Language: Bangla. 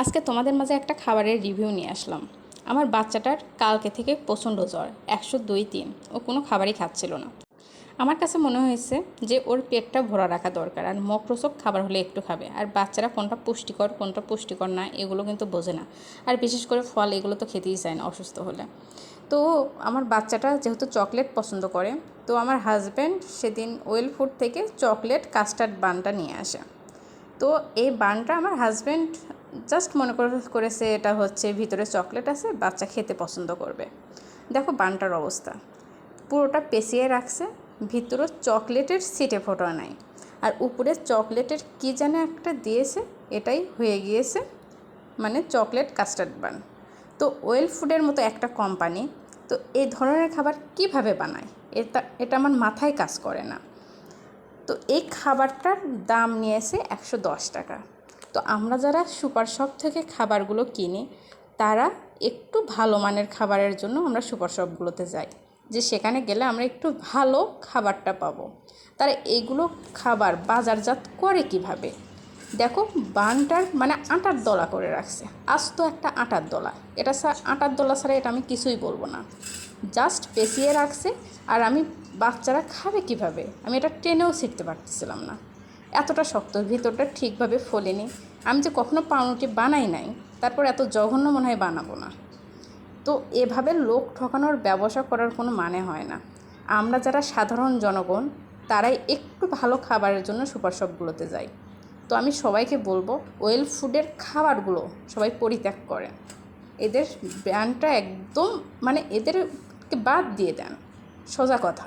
আজকে তোমাদের মাঝে একটা খাবারের রিভিউ নিয়ে আসলাম। আমার বাচ্চাটার কালকে থেকে প্রচণ্ড জ্বর, একশো দুই তিন। ও কোনো খাবারই খাচ্ছিল না। আমার কাছে মনে হয়েছে যে ওর পেটটা ভরা রাখা দরকার আর মক্রোসক খাবার হলে একটু খাবে। আর বাচ্চারা কোনটা পুষ্টিকর কোনটা পুষ্টিকর না, এগুলো কিন্তু বোঝে না। আর বিশেষ করে ফল, এগুলো তো খেতেই চায় না অসুস্থ হলে। তো আমার বাচ্চাটা যেহেতু চকলেট পছন্দ করে, তো আমার হাজব্যান্ড সেদিন ওয়েল ফুড থেকে চকলেট কাস্টার্ড বানটা নিয়ে আসে। তো এই বানটা আমার হাজব্যান্ড জাস্ট মনে করে, করেছে এটা হচ্ছে ভিতরে চকলেট আছে, বাচ্চা খেতে পছন্দ করবে। দেখো বানটার অবস্থা। পুরোটা পেঁচিয়ে রাখছে, ভিতরে চকলেটের সিটে ফোটা নাই। আর উপরে চকলেটের কী যেন একটা দিয়েছে, এটাই হয়ে গিয়েছে মানে চকলেট কাস্টার্ড বান। তো ওয়েল ফুডের মতো একটা কোম্পানি, তো এই ধরনের খাবার কীভাবে বানায়? এটা এটা আমার মাথায় কাজ করে না। তো এই খাবারটার দাম নিয়েছে একশো দশ টাকা। তো আমরা যারা সুপার শপ থেকে খাবারগুলো কিনি, তারা একটু ভালো মানের খাবারের জন্য আমরা সুপার শপগুলোতে যাই। যে সেখানে গেলে আমরা একটু ভালো খাবারটা পাবো। তারা এইগুলো খাবার বাজারজাত করে কীভাবে? দেখো, বানটার মানে আটার দলা করে রাখছে। আস্ত একটা আটার দলা। এটা আটার দলা ছাড়া এটা আমি কিছুই বলব না। জাস্ট পেঁচিয়ে রাখছে আর আমি বাচ্চারা খাবে কীভাবে? আমি এটা ট্রেনেও শিখতে পারতেছিলাম না। এতটা শক্ত, ভিতরটা ঠিকভাবে ফোলেনি। আমি যে কখনো পাউরুটি বানাই নাই, তারপর এত জঘন্য মনে হয় বানাবো না। তো এভাবে লোক ঠকানোর ব্যবসা করার কোনো মানে হয় না। আমরা যারা সাধারণ জনগণ, তারাই একটু ভালো খাবারের জন্য সুপার শপগুলোতে যাই। তো আমি সবাইকে বলব, ওয়েল ফুডের খাবারগুলো সবাই পরিত্যাগ করেন। এদের ব্র্যান্ডটা একদম মানে এদেরকে বাদ দিয়ে দেন। সোজা কথা।